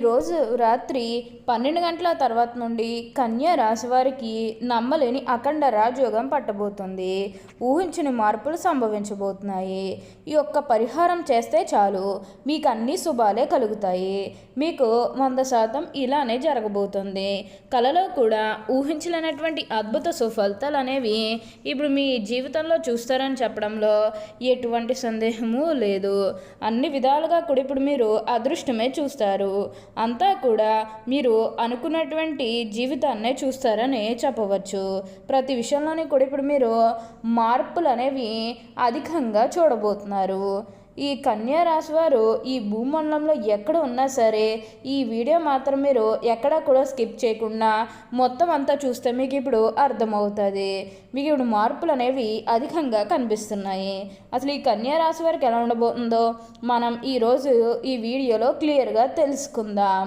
రోజు రాత్రి పన్నెండు గంటల తర్వాత నుండి కన్యా రాశి వారికి నమ్మలేని అఖండ రాజయోగం పట్టబోతుంది. ఊహించని మార్పులు సంభవించబోతున్నాయి. ఈ యొక్క పరిహారం చేస్తే చాలు. మీకు అన్ని శుభాలే కలుగుతాయి. మీకు వంద శాతం ఇలానే జరగబోతుంది. కలలో కూడా ఊహించలేనటువంటి అద్భుత సుఫలితాలు అనేవి ఇప్పుడు మీ జీవితంలో చూస్తారని చెప్పడంలో ఎటువంటి సందేహము లేదు. అన్ని విధాలుగా కూడా ఇప్పుడు మీరు అదృష్టమే చూస్తారు. అంతా కూడా మీరు అనుకున్నటువంటి జీవితాన్నే చూస్తారని చెప్పవచ్చు. ప్రతి విషయంలోనే కూడా ఇప్పుడు మీరు మార్పులు అనేవి అధికంగా చూడబోతున్నారు. ఈ కన్యా రాశి వారు ఈ భూమండలంలో ఎక్కడ ఉన్నా సరే ఈ వీడియో మాత్రం మీరు ఎక్కడ కూడా స్కిప్ చేయకుండా మొత్తం అంతా చూస్తే మీకు ఇప్పుడు అర్థమవుతుంది. మీకు ఇప్పుడు మార్పులు అనేవి అధికంగా కనిపిస్తున్నాయి. అసలు ఈ కన్యా రాశి వారికి ఎలా ఉండబోతుందో మనం ఈరోజు ఈ వీడియోలో క్లియర్గా తెలుసుకుందాం.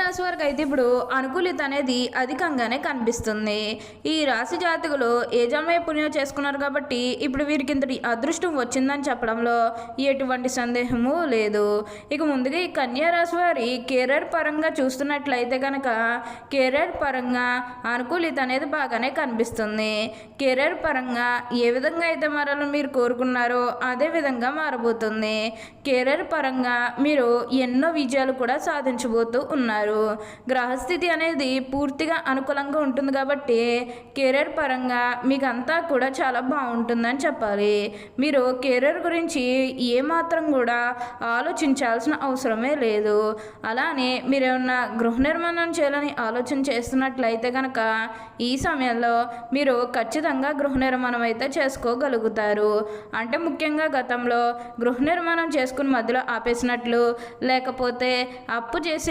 రాశి వారికి అయితే ఇప్పుడు అనుకూలిత అనేది అధికంగానే కనిపిస్తుంది. ఈ రాశి జాతకులు ఏ పుణ్యం చేసుకున్నారు కాబట్టి ఇప్పుడు వీరికి ఇంతటి అదృష్టం వచ్చిందని చెప్పడంలో ఎటువంటి సందేహము లేదు. ఇక ముందుగా ఈ కన్యా రాశి వారి కెరీర్ పరంగా చూస్తున్నట్లయితే కనుక కెరీర్ పరంగా అనుకూలిత అనేది బాగానే కనిపిస్తుంది. కెరీర్ పరంగా ఏ విధంగా అయితే మారాలని మీరు కోరుకున్నారో అదే విధంగా మారబోతుంది. కెరీర్ పరంగా మీరు ఎన్నో విజయాలు కూడా సాధించబోతూ ఉన్నారు. గ్రహస్థితి అనేది పూర్తిగా అనుకూలంగా ఉంటుంది కాబట్టి కెరీర్ పరంగా మీకు అంతా కూడా చాలా బాగుంటుందని చెప్పాలి. మీరు కెరీర్ గురించి ఏమాత్రం కూడా ఆలోచించాల్సిన అవసరమే లేదు. అలానే మీరు ఏమన్నా గృహ నిర్మాణం చేయాలని ఆలోచన చేస్తున్నట్లయితే కనుక ఈ సమయంలో మీరు ఖచ్చితంగా గృహ నిర్మాణం అయితే చేసుకోగలుగుతారు. అంటే ముఖ్యంగా గతంలో గృహ నిర్మాణం చేసుకుని మధ్యలో ఆపేసినట్లు లేకపోతే అప్పు చేసి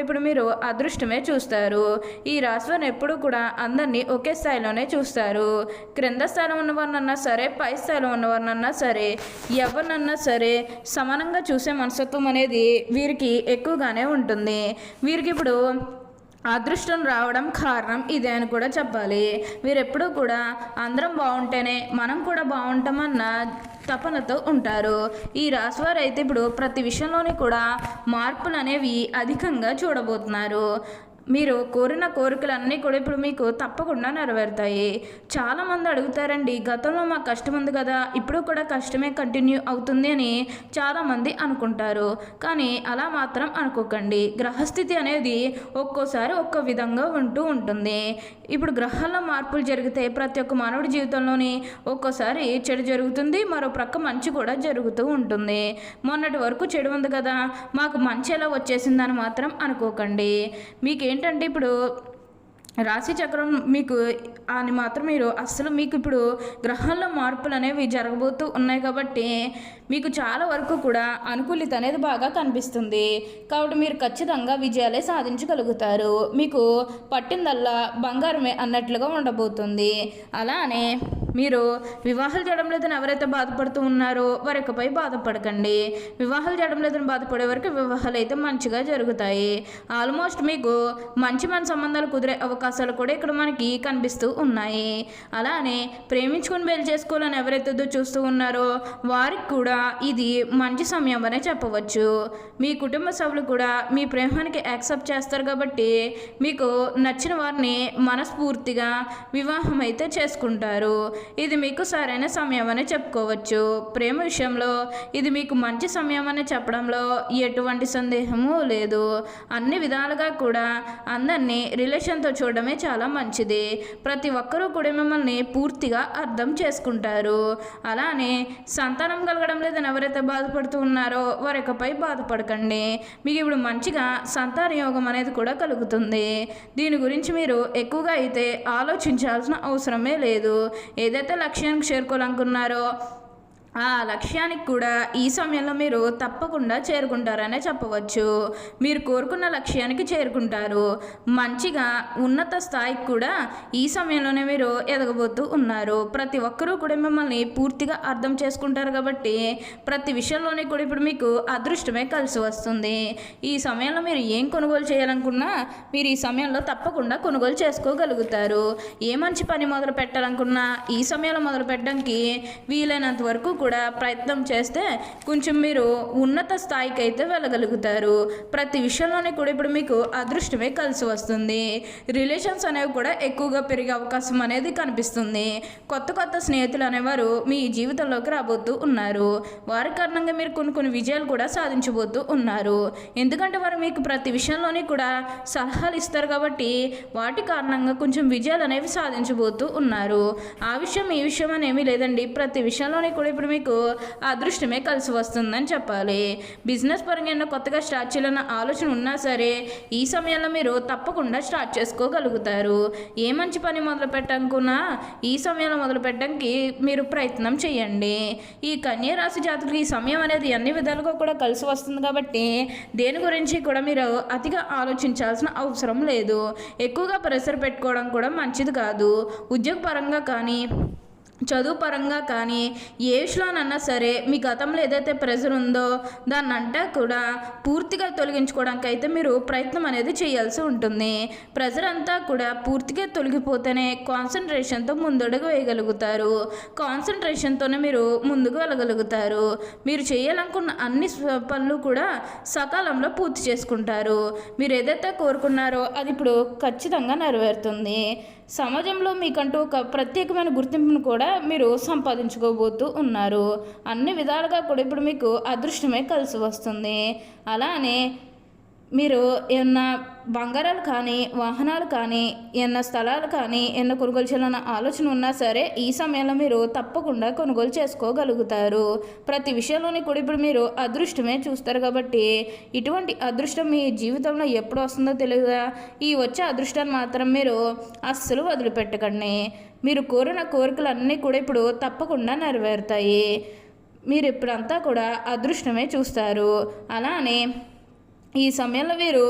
ఇప్పుడు మీరు అదృష్టమే చూస్తారు. ఈ రాశివారు ఎప్పుడు కూడా అందరినీ ఒకే స్థాయిలోనే చూస్తారు. క్రింద స్థాయిలో ఉన్నవారినన్నా సరే పై స్థాయిలో ఉన్నవారినన్నా సరే ఎవరినన్నా సరే సమానంగా చూసే మనస్తత్వం అనేది వీరికి ఎక్కువగానే ఉంటుంది. వీరికి ఇప్పుడు అదృష్టం రావడం కారణం ఇదే అని కూడా చెప్పాలి. వీరెప్పుడూ కూడా అందరం బాగుంటేనే మనం కూడా బాగుంటామన్న తపనతో ఉంటారు. ఈ రాశివారు అయితే ఇప్పుడు ప్రతి విషయంలోని కూడా మార్పులు అనేవి అధికంగా చూడబోతున్నారు. మీరు కోరిన కోరికలన్నీ కూడా ఇప్పుడు మీకు తప్పకుండా నెరవేరుతాయి. చాలామంది అడుగుతారండి గతంలో మాకు కష్టం ఉంది కదా ఇప్పుడు కూడా కష్టమే కంటిన్యూ అవుతుంది అని చాలామంది అనుకుంటారు. కానీ అలా మాత్రం అనుకోకండి. గ్రహస్థితి అనేది ఒక్కోసారి ఒక్కో విధంగా ఉంటూ ఉంటుంది. ఇప్పుడు గ్రహాల్లో మార్పులు జరిగితే ప్రతి ఒక్క మానవుడి జీవితంలోని ఒక్కోసారి చెడు జరుగుతుంది మరో ప్రక్క మంచి కూడా జరుగుతూ ఉంటుంది. మొన్నటి వరకు చెడు ఉంది కదా మాకు మంచి ఎలా వచ్చేసిందని మాత్రం అనుకోకండి. మీకు ఏంటంటే ఇప్పుడు రాశి చక్రం మీకు అని మాత్రం మీరు అస్సలు మీకు ఇప్పుడు గ్రహాల్లో మార్పులు అనేవి జరగబోతూ ఉన్నాయి కాబట్టి మీకు చాలా వరకు కూడా అనుకూలిత అనేది బాగా కనిపిస్తుంది. కాబట్టి మీరు ఖచ్చితంగా విజయాలే సాధించగలుగుతారు. మీకు పట్టిందల్లా బంగారమే అన్నట్లుగా ఉండబోతుంది. అలానే మీరు వివాహాలు చేయడం లేదని ఎవరైతే బాధపడుతూ ఉన్నారో వారికపై బాధపడకండి. వివాహాలు చేయడం లేదని బాధపడే వరకు వివాహాలు అయితే మంచిగా జరుగుతాయి. ఆల్మోస్ట్ మీకు మంచి మన సంబంధాలు కుదిరే అవకాశాలు కూడా ఇక్కడ మనకి కనిపిస్తూ ఉన్నాయి. అలానే ప్రేమించుకుని పెళ్ళి చేసుకోవాలని ఎవరైతే చూస్తూ ఉన్నారో వారికి కూడా ఇది మంచి సమయం అనే చెప్పవచ్చు. మీ కుటుంబ సభ్యులు కూడా మీ ప్రేమానికి యాక్సెప్ట్ చేస్తారు కాబట్టి మీకు నచ్చిన వారిని మనస్ఫూర్తిగా వివాహం అయితే చేసుకుంటారు. ఇది మీకు సరైన సమయం అని చెప్పుకోవచ్చు. ప్రేమ విషయంలో ఇది మీకు మంచి సమయం అని చెప్పడంలో ఎటువంటి సందేహము లేదు. అన్ని విధాలుగా కూడా అందరినీ రిలేషన్తో చూడడమే చాలా మంచిది. ప్రతి ఒక్కరూ కూడా మిమ్మల్ని పూర్తిగా అర్థం చేసుకుంటారు. అలానే సంతానం కలగడం లేదని ఎవరైతే బాధపడుతూ ఉన్నారో వారికపై బాధపడకండి. మీకు ఇప్పుడు మంచిగా సంతాన యోగం అనేది కూడా కలుగుతుంది. దీని గురించి మీరు ఎక్కువగా అయితే ఆలోచించాల్సిన అవసరమే లేదు. ఏదైతే లక్ష్యానికి చేరుకోవాలనుకున్నారో ఆ లక్ష్యానికి కూడా ఈ సమయంలో మీరు తప్పకుండా చేరుకుంటారనే చెప్పవచ్చు. మీరు కోరుకున్న లక్ష్యానికి చేరుకుంటారు. మంచిగా ఉన్నత స్థాయికి కూడా ఈ సమయంలోనే మీరు ఎదగబోతూ ఉన్నారు. ప్రతి ఒక్కరూ కూడా మిమ్మల్ని పూర్తిగా అర్థం చేసుకుంటారు కాబట్టి ప్రతి విషయంలోనే కూడా ఇప్పుడు మీకు అదృష్టమే కలిసి వస్తుంది. ఈ సమయంలో మీరు ఏం కొనుగోలు చేయాలనుకున్నా మీరు ఈ సమయంలో తప్పకుండా కొనుగోలు చేసుకోగలుగుతారు. ఏ మంచి పని మొదలు పెట్టాలనుకున్నా ఈ సమయంలో మొదలు పెట్టడానికి వీలైనంత వరకు కూడా ప్రయత్నం చేస్తే కొంచెం మీరు ఉన్నత స్థాయికి అయితే వెళ్ళగలుగుతారు. ప్రతి విషయంలోనే కూడా ఇప్పుడు మీకు అదృష్టమే కలిసి వస్తుంది. రిలేషన్స్ అనేవి కూడా ఎక్కువగా పెరిగే అవకాశం అనేది కనిపిస్తుంది. కొత్త కొత్త స్నేహితులు అనేవారు మీ జీవితంలోకి రాబోతూ ఉన్నారు. వారి కారణంగా మీరు కొన్ని కొన్ని విజయాలు కూడా సాధించబోతూ ఉన్నారు. ఎందుకంటే వారు మీకు ప్రతి విషయంలోని కూడా సలహాలు ఇస్తారు కాబట్టి వాటి కారణంగా కొంచెం విజయాలు అనేవి సాధించబోతూ ఉన్నారు. ఆ విషయం ఈ విషయం అనేమి లేదండి. ప్రతి విషయంలోని కూడా ఇప్పుడు మీకు అదృష్టమే కలిసి వస్తుందని చెప్పాలి. బిజినెస్ పరంగా ఏమైనా కొత్తగా స్టార్ట్ చేయాలన్న ఆలోచన ఉన్నా సరే ఈ సమయంలో మీరు తప్పకుండా స్టార్ట్ చేసుకోగలుగుతారు. ఏ మంచి పని మొదలు పెట్టాలనుకున్నా ఈ సమయంలో మొదలు పెట్టడానికి మీరు ప్రయత్నం చేయండి. ఈ కన్యా రాశి జాతకులు ఈ సమయం అనేది అన్ని విధాలుగా కూడా కలిసి వస్తుంది కాబట్టి దేని గురించి కూడా మీరు అతిగా ఆలోచించాల్సిన అవసరం లేదు. ఎక్కువగా ప్రెషర్ పెట్టుకోవడం కూడా మంచిది కాదు. ఉద్యోగపరంగా కానీ చదువు పరంగా కానీ ఏ విషయంలోనన్నా సరే మీ గతంలో ఏదైతే ప్రెజర్ ఉందో దాన్ని కూడా పూర్తిగా తొలగించుకోవడానికి అయితే మీరు ప్రయత్నం అనేది చేయాల్సి ఉంటుంది. ప్రెజర్ అంతా కూడా పూర్తిగా తొలగిపోతేనే కాన్సన్ట్రేషన్తో ముందడుగు వేయగలుగుతారు. కాన్సన్ట్రేషన్తోనే మీరు ముందుకు వెళ్ళగలుగుతారు. మీరు చేయాలనుకున్న అన్ని పనులు కూడా సకాలంలో పూర్తి చేసుకుంటారు. మీరు ఏదైతే కోరుకున్నారో అది ఇప్పుడు ఖచ్చితంగా నెరవేరుతుంది. సమాజంలో మీకంటూ ఒక ప్రత్యేకమైన గుర్తింపును కూడా మీరు సంపాదించుకోబోతూ ఉన్నారు. అన్ని విధాలుగా కూడా ఇప్పుడు మీకు అదృష్టమే కలిసి వస్తుంది. అలానే మీరు ఏమన్నా బంగారాలు కానీ వాహనాలు కానీ ఏమన్నా స్థలాలు కానీ ఏమన్నా కొనుగోలు చేయాలన్న ఆలోచన ఉన్నా సరే ఈ సమయంలో మీరు తప్పకుండా కొనుగోలు చేసుకోగలుగుతారు. ప్రతి విషయంలోని కూడా ఇప్పుడు మీరు అదృష్టమే చూస్తారు కాబట్టి ఇటువంటి అదృష్టం మీ జీవితంలో ఎప్పుడు వస్తుందో తెలియదా ఈ వచ్చే అదృష్టాన్ని మాత్రం మీరు అస్సలు వదిలిపెట్టకండి. మీరు కోరిన కోరికలన్నీ కూడా ఇప్పుడు తప్పకుండా నెరవేరుతాయి. మీరు ఇప్పుడంతా కూడా అదృష్టమే చూస్తారు. అలానే ఈ సమయంలో వీరు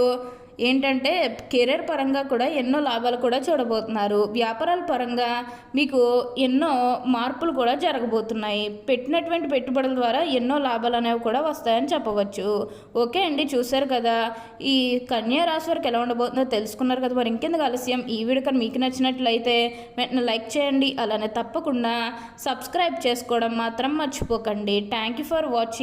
ఏంటంటే కెరీర్ పరంగా కూడా ఎన్నో లాభాలు కూడా చూడబోతున్నారు. వ్యాపారాల పరంగా మీకు ఎన్నో మార్పులు కూడా జరగబోతున్నాయి. పెట్టినటువంటి పెట్టుబడుల ద్వారా ఎన్నో లాభాలు అనేవి కూడా వస్తాయని చెప్పవచ్చు. ఓకే అండి చూశారు కదా. ఈ కన్యా రాశి వారికి ఎలా ఉండబోతుందో తెలుసుకున్నారు కదా. మరి ఇంకెందుకు ఆలస్యం? ఈ వీడియో కానీ మీకు నచ్చినట్లయితే వెంటనే లైక్ చేయండి. అలానే తప్పకుండా సబ్స్క్రైబ్ చేసుకోవడం మాత్రం మర్చిపోకండి. Thank you for watching.